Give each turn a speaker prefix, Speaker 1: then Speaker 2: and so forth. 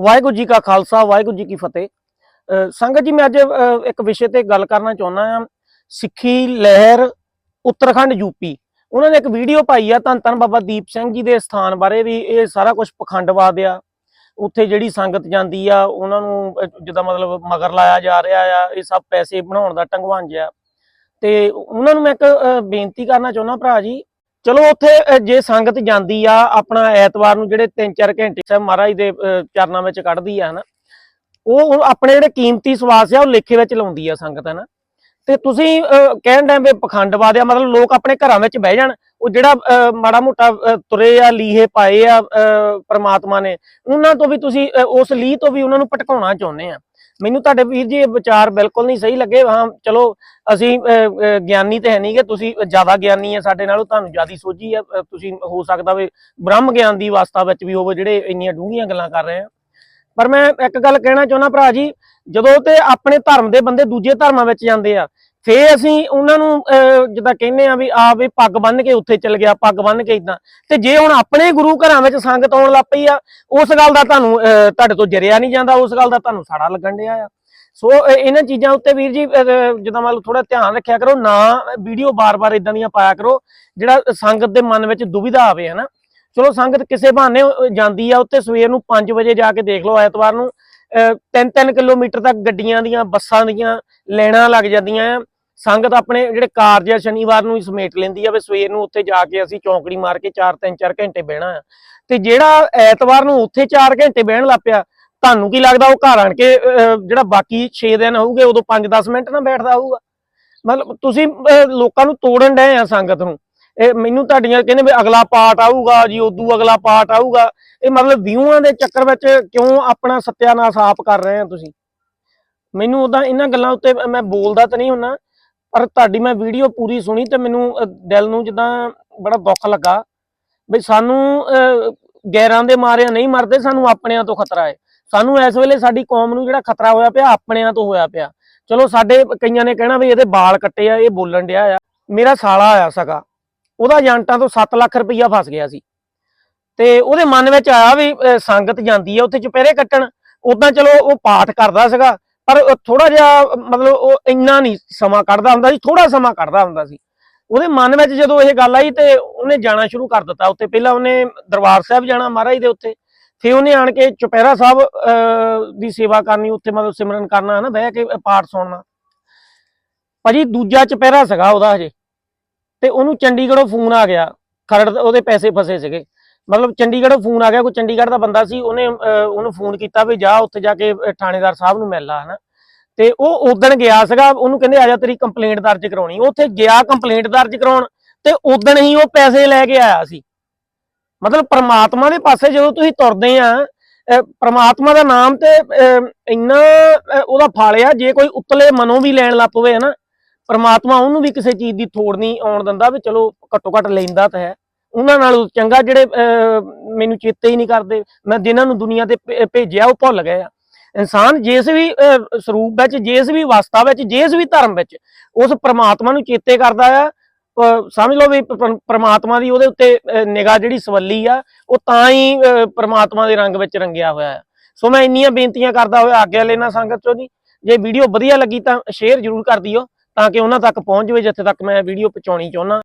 Speaker 1: ਵਾਹਿਗੁਰੂ ਜੀ ਕਾ ਖਾਲਸਾ, ਵਾਹਿਗੁਰੂ ਜੀ ਕੀ ਫਤਿਹ। ਸੰਗਤ ਜੀ, ਮੈਂ ਅੱਜ ਇੱਕ ਵਿਸ਼ੇ ਤੇ ਗੱਲ ਕਰਨਾ ਚਾਹੁੰਦਾ ਹਾਂ। ਸਿੱਖੀ, ਲਹਿਰ, ਉੱਤਰਾਖੰਡ ਯੂਪੀ ਉਹਨਾਂ ਨੇ ਇੱਕ ਵੀਡੀਓ ਪਾਈ ਆ ਧੰਨ ਧੰਨ ਬਾਬਾ ਦੀਪ ਸਿੰਘ ਜੀ ਦੇ ਸਥਾਨ ਬਾਰੇ ਵੀ। ਇਹ ਸਾਰਾ ਕੁਝ ਪਖੰਡਵਾਦ ਆ। ਉੱਥੇ ਜਿਹੜੀ ਸੰਗਤ ਜਾਂਦੀ ਆ, ਉਹਨਾਂ ਨੂੰ ਜਿੱਦਾਂ ਮਤਲਬ ਮਗਰ ਲਾਇਆ ਜਾ ਰਿਹਾ ਆ, ਇਹ ਸਭ ਪੈਸੇ ਬਣਾਉਣ ਦਾ ਟੰਗਵਾਂਜ ਆ। ਤੇ ਉਹਨਾਂ ਨੂੰ ਮੈਂ ਇੱਕ ਬੇਨਤੀ ਕਰਨਾ ਚਾਹੁੰਦਾ ਭਰਾ ਜੀ ਚਲੋ ਉੱਥੇ ਜੇ ਸੰਗਤ ਜਾਂਦੀ ਆ ਆਪਣਾ ਐਤਵਾਰ ਨੂੰ ਜਿਹੜੇ 3-4 ਘੰਟੇ ਸਾਹਿਬ ਮਹਾਰਾਜ ਦੇ ਅਹ, ਚਰਨਾਂ ਵਿੱਚ ਕੱਢਦੀ ਆ ਹਨਾ ਉਹ ਆਪਣੇ ਜਿਹੜੇ ਕੀਮਤੀ ਸਵਾਸ ਆ ਉਹ ਲੇਖੇ ਵਿੱਚ ਲਾਉਂਦੀ ਆ ਸੰਗਤ ਹਨਾ। ਤੇ ਤੁਸੀਂ ਅਹ, ਕਹਿਣ ਦੇ ਵੀ ਪਖੰਡਵਾਦ ਆ ਮਤਲਬ ਲੋਕ ਆਪਣੇ ਘਰਾਂ ਵਿੱਚ ਬਹਿ ਜਾਣ ਉਹ ਜਿਹੜਾ ਅਹ, ਮਾੜਾ ਮੋਟਾ ਤੁਰੇ ਆ ਲੀਹੇ ਪਾਏ ਆ ਅਹ, ਪ੍ਰਮਾਤਮਾ ਨੇ ਉਹਨਾਂ ਤੋਂ ਵੀ ਤੁਸੀਂ ਉਸ ਲੀਹ ਤੋਂ ਵੀ ਉਹਨਾਂ ਨੂੰ ਭਟਕਾਉਣਾ ਚਾਹੁੰਦੇ ਆ। ਮੈਨੂੰ ਤੁਹਾਡੇ ਵੀਰ ਜੀ, ਇਹ ਵਿਚਾਰ ਬਿਲਕੁਲ ਨਹੀਂ ਸਹੀ ਲੱਗੇ। ਹਾਂ, ਚਲੋ, ਅਸੀਂ ਗਿਆਨੀ ਤੇ ਹੈ ਨਹੀਂ ਕਿ ਤੁਸੀਂ ਜ਼ਿਆਦਾ ਗਿਆਨੀ ਆ ਸਾਡੇ ਨਾਲੋਂ, ਤੁਹਾਨੂੰ ਜ਼ਿਆਦੀ ਸੋਝੀ ਆ। ਤੁਸੀਂ ਹੋ ਸਕਦਾ ਵੀ ਬ੍ਰਹਮ ਗਿਆਨ ਦੀ ਵਾਸਤਾ ਵਿੱਚ ਵੀ ਹੋਵੋ, ਜਿਹੜੇ ਇੰਨੀਆਂ ਡੂੰਘੀਆਂ ਗੱਲਾਂ ਕਰ ਰਹੇ ਆ। ਪਰ ਮੈਂ ਇੱਕ ਗੱਲ ਕਹਿਣਾ ਚਾਹੁੰਦਾ ਭਰਾ ਜੀ, ਜਦੋਂ ਤੇ ਆਪਣੇ ਧਰਮ ਦੇ ਬੰਦੇ ਦੂਜੇ ਧਰਮਾਂ ਵਿੱਚ ਜਾਂਦੇ ਆ ਫੇਰ ਅਸੀਂ ਉਹਨਾਂ ਨੂੰ ਅਹ, ਜਿੱਦਾਂ ਕਹਿੰਦੇ ਆ ਵੀ ਆ ਵੀ ਪੱਗ ਬੰਨ ਕੇ ਉੱਥੇ ਚੱਲ ਗਿਆ ਪੱਗ ਬੰਨ ਕੇ ਇਦਾਂ ਤੇ ਜੇ ਹੁਣ ਆਪਣੇ ਗੁਰੂ ਘਰਾਂ ਵਿੱਚ ਸੰਗਤ ਆਉਣ ਲੱਗ ਪਈ ਆ ਉਸ ਗੱਲ ਦਾ ਤੁਹਾਨੂੰ ਅਹ, ਤੁਹਾਡੇ ਤੋਂ ਜਰਿਆ ਨਹੀਂ ਜਾਂਦਾ ਉਸ ਗੱਲ ਦਾ ਤੁਹਾਨੂੰ ਸਾੜਾ ਲੱਗਣ ਡਿਆ ਆ। ਸੋ ਇਹਨਾਂ ਚੀਜ਼ਾਂ ਉੱਤੇ ਵੀਰ ਜੀ ਅਹ, ਜਿੱਦਾਂ ਮਤਲਬ ਥੋੜਾ ਧਿਆਨ ਰੱਖਿਆ ਕਰੋ ਨਾ ਵੀਡੀਓ ਬਾਰ-ਬਾਰ ਇਦਾਂ ਦੀਆਂ ਪਾਇਆ ਕਰੋ ਜਿਹੜਾ ਸੰਗਤ ਦੇ ਮਨ ਵਿੱਚ ਦੁਵਿਧਾ ਆਵੇ ਹਨਾ। ਚਲੋ ਸੰਗਤ ਕਿਸੇ ਬਹਾਨੇ ਜਾਂਦੀ ਆ ਉੱਤੇ ਸਵੇਰ ਨੂੰ 5 ਵਜੇ ਜਾ ਕੇ ਦੇਖ ਲਓ ਐਤਵਾਰ ਨੂੰ 3-3 ਕਿਲੋਮੀਟਰ ਤੱਕ ਗੱਡੀਆਂ ਦੀਆਂ ਬੱਸਾਂ ਦੀਆਂ ਲੈਣਾ ਲੱਗ ਜਾਂਦੀਆਂ ਆ। ਸੰਗਤ ਆਪਣੇ ਜਿਹੜੇ ਕਾਰਜ ਆ ਸ਼ਨੀਵਾਰ ਨੂੰ ਹੀ ਸਮੇਟ ਲੈਂਦੀ ਆ ਵੀ ਸਵੇਰ ਨੂੰ ਉੱਥੇ ਜਾ ਕੇ ਅਸੀਂ ਚੌਂਕੜੀ ਮਾਰ ਕੇ 4-3-4 ਘੰਟੇ ਬਹਿਣਾ ਆ। ਤੇ ਜਿਹੜਾ ਐਤਵਾਰ ਨੂੰ ਉੱਥੇ 4 ਘੰਟੇ ਬਹਿਣ ਲੱਗ ਪਿਆ, ਤੁਹਾਨੂੰ ਕੀ ਲੱਗਦਾ ਉਹ ਘਰ ਆਣ ਕੇ ਜਿਹੜਾ ਬਾਕੀ 6 ਦਿਨ ਹੋਊਗੇ, ਉਦੋਂ 5-10 ਮਿੰਟ ਨਾ ਬੈਠਦਾ ਹੋਊਗਾ? ਮਤਲਬ ਤੁਸੀਂ ਲੋਕਾਂ ਨੂੰ ਤੋੜਨ ਡਏ ਆ ਸੰਗਤ ਨੂੰ। ਇਹ ਮੈਨੂੰ ਤੁਹਾਡੀਆਂ ਕਹਿੰਦੇ ਵੀ ਅਗਲਾ ਪਾਰਟ ਆਊਗਾ ਜੀ, ਉਦੋਂ ਅਗਲਾ ਪਾਰਟ ਆਊਗਾ। ਇਹ ਮਤਲਬ ਵਿਊਆਂ ਦੇ ਚੱਕਰ ਵਿੱਚ ਕਿਉਂ ਆਪਣਾ ਸਤਿਆਨਾਸ਼ ਆਪ ਕਰ ਰਹੇ ਆ ਤੁਸੀਂ? ਮੈਨੂੰ ਉਦਾਂ ਇਹਨਾਂ ਗੱਲਾਂ ਉੱਤੇ ਮੈਂ ਬੋਲਦਾ ਤਾਂ ਨਹੀਂ ਹੁੰਨਾ। ਪਰ ਤੁਹਾਡੀ ਮੈਂ ਵੀਡੀਓ ਪੂਰੀ ਸੁਣੀ ਤੇ ਮੈਨੂੰ ਦਿਲ ਨੂੰ ਜਿੱਦਾਂ ਬੜਾ ਦੁੱਖ ਲੱਗਾ। ਵੀ ਸਾਨੂੰ ਗੈਰਾਂ ਦੇ ਮਾਰਿਆਂ ਨਹੀਂ ਮਰਦੇ, ਸਾਨੂੰ ਆਪਣਿਆਂ ਤੋਂ ਖਤਰਾ ਹੈ ਸਾਨੂੰ ਇਸ ਵੇਲੇ ਸਾਡੀ ਕੌਮ ਨੂੰ ਜਿਹੜਾ ਖਤਰਾ ਹੋਇਆ ਪਿਆ, ਆਪਣਿਆਂ ਤੋਂ ਹੋਇਆ ਪਿਆ। ਚਲੋ ਸਾਡੇ ਕਈਆਂ ਨੇ ਕਹਿਣਾ ਵੀ ਇਹਦੇ ਵਾਲ ਕੱਟੇ ਆ, ਇਹ ਬੋਲਣ ਡਿਆ ਆ। ਮੇਰਾ ਸਾਲਾ ਆਇਆ ਸਗਾ। ਉਹਦਾ ਏਜੰਟਾਂ ਤੋਂ 7 ਲੱਖ ਰੁਪਈਆ ਫਸ ਗਿਆ ਸੀ। ਤੇ ਉਹਦੇ ਮਨ ਵਿੱਚ ਆਇਆ ਵੀ ਸੰਗਤ ਜਾਂਦੀ ਆ ਉੱਥੇ ਚੁਪਹਿਰੇ ਕੱਟਣ। ਉਦਾਂ ਚਲੋ ਉਹ ਪਾਠ ਕਰਦਾ ਸੀਗਾ। ਪਰ ਥੋੜਾ ਜਿਹਾ ਮਤਲਬ ਉਹ ਇੰਨਾ ਨਹੀਂ ਸਮਾਂ ਕੱਢਦਾ ਹੁੰਦਾ ਸੀ ਥੋੜਾ ਸਮਾਂ ਕੱਢਦਾ ਹੁੰਦਾ ਸੀ। ਉਹਦੇ ਮਨ ਵਿੱਚ ਜਦੋਂ ਇਹ ਗੱਲ ਆਈ ਤੇ ਉਹਨੇ ਜਾਣਾ ਸ਼ੁਰੂ ਕਰ ਦਿੱਤਾ। ਉੱਥੇ ਪਹਿਲਾਂ ਉਹਨੇ ਦਰਬਾਰ ਸਾਹਿਬ ਜਾਣਾ ਮਹਾਰਾਜ ਦੇ ਉੱਤੇ। ਫਿਰ ਉਹਨੇ ਆਣ ਕੇ ਚੁਪਹਿਰਾ ਸਾਹਿਬ ਅਹ, ਦੀ ਸੇਵਾ ਕਰਨੀ ਉੱਥੇ ਮਤਲਬ ਸਿਮਰਨ ਕਰਨਾ ਹਨਾ ਬਹਿ ਕੇ ਪਾਠ ਸੁਣਨਾ। ਭਾਜੀ ਦੂਜਾ ਚੁਪਹਿਰਾ ਸੀਗਾ ਉਹਦਾ ਹਜੇ। ਤੇ ਉਹਨੂੰ ਚੰਡੀਗੜ੍ਹੋਂ ਫੋਨ ਆ ਗਿਆ। ਖਰੜ ਉਹਦੇ ਪੈਸੇ ਫਸੇ ਸੀਗੇ। ਮਤਲਬ ਚੰਡੀਗੜ੍ਹੋਂ ਫੋਨ ਆ ਗਿਆ ਕੋਈ ਚੰਡੀਗੜ੍ਹ ਦਾ ਬੰਦਾ ਸੀ ਉਹਨੇ ਅਹ, ਉਹਨੂੰ ਫੋਨ ਕੀਤਾ ਵੀ ਜਾ ਉੱਥੇ ਜਾ ਕੇ ਥਾਣੇਦਾਰ ਸਾਹਿਬ ਨੂੰ ਮਿਲ ਲਾ ਹਨਾ। ਤੇ ਉਹ ਉਦਣ ਗਿਆ ਸੀਗਾ ਉਹਨੂੰ ਕਹਿੰਦੇ ਆ ਜਾ ਤੇਰੀ ਕੰਪਲੇਂਟ ਦਰਜ ਕਰਾਉਣੀ। ਉੱਥੇ ਗਿਆ ਕੰਪਲੇਂਟ ਦਰਜ ਕਰਾਉਣ ਤੇ ਉਦਣ ਹੀ ਉਹ ਪੈਸੇ ਲੈ ਕੇ ਆਇਆ ਸੀ। ਮਤਲਬ ਪ੍ਰਮਾਤਮਾ ਦੇ ਪਾਸੇ ਜਦੋਂ ਤੁਸੀਂ ਤੁਰਦੇ ਆ ਅਹ, ਪ੍ਰਮਾਤਮਾ ਦਾ ਨਾਮ ਤੇ ਇੰਨਾ ਉਹਦਾ ਫਲ ਆ ਜੇ ਕੋਈ ਉਤਲੇ ਮਨੋਂ ਵੀ ਲੈਣ ਲੱਗ ਪਵੇ ਹਨਾ ਪ੍ਰਮਾਤਮਾ ਉਹਨੂੰ ਵੀ ਕਿਸੇ ਚੀਜ਼ ਦੀ ਥੋੜ ਨਹੀਂ ਆਉਣ ਦਿੰਦਾ ਵੀ ਚਲੋ ਘੱਟੋ ਘੱਟ ਲੈਂਦਾ ਤਾਂ ਹੈ। ਉਹਨਾਂ ਨਾਲ ਚੰਗਾ ਜਿਹੜੇ ਮੈਨੂੰ ਚੇਤੇ ਹੀ ਨਹੀਂ ਕਰਦੇ। ਮੈਂ ਜਿਨ੍ਹਾਂ ਨੂੰ ਦੁਨੀਆ ਤੇ ਭੇ- ਭੇਜਿਆ ਉਹ ਭੁੱਲ ਗਏ ਆ। ਇਨਸਾਨ ਜਿਸ ਵੀ ਸਰੂਪ ਵਿੱਚ ਜਿਸ ਵੀ ਅਵਸਥਾ ਵਿੱਚ ਜਿਸ ਵੀ ਧਰਮ ਵਿੱਚ ਉਸ ਪ੍ਰਮਾਤਮਾ ਨੂੰ ਚੇਤੇ ਕਰਦਾ ਆ। ਸਮਝ ਲਓ ਵੀ ਪ- ਪ੍ਰਮਾਤਮਾ ਦੀ ਉਹਦੇ ਉੱਤੇ ਨਿਗਾਹ ਜਿਹੜੀ ਸਵੱਲੀ ਆ ਉਹ ਤਾਂ ਹੀ ਅਹ, ਪ੍ਰਮਾਤਮਾ ਦੇ ਰੰਗ ਵਿੱਚ ਰੰਗਿਆ ਹੋਇਆ ਆ। ਸੋ ਮੈਂ ਇੰਨੀਆਂ ਬੇਨਤੀਆਂ ਕਰਦਾ ਹੋਇਆ ਆਗਿਆ ਲੈਣਾ ਸੰਗਤ ਚੋਂ ਜੀ ਜੇ ਵੀਡੀਓ ਵਧੀਆ ਲੱਗੀ ਤਾਂ ਸ਼ੇਅਰ ਜ਼ਰੂਰ ਕਰ ਦਿਓ ਤਾਂ ਕਿ ਉਹਨਾਂ ਤੱਕ ਪਹੁੰਚ ਜਾਵੇ ਜਿੱਥੇ ਤੱਕ ਮੈਂ ਵੀਡੀਓ ਪਹੁੰਚਾਉਣੀ ਚਾਹੁੰਦਾ।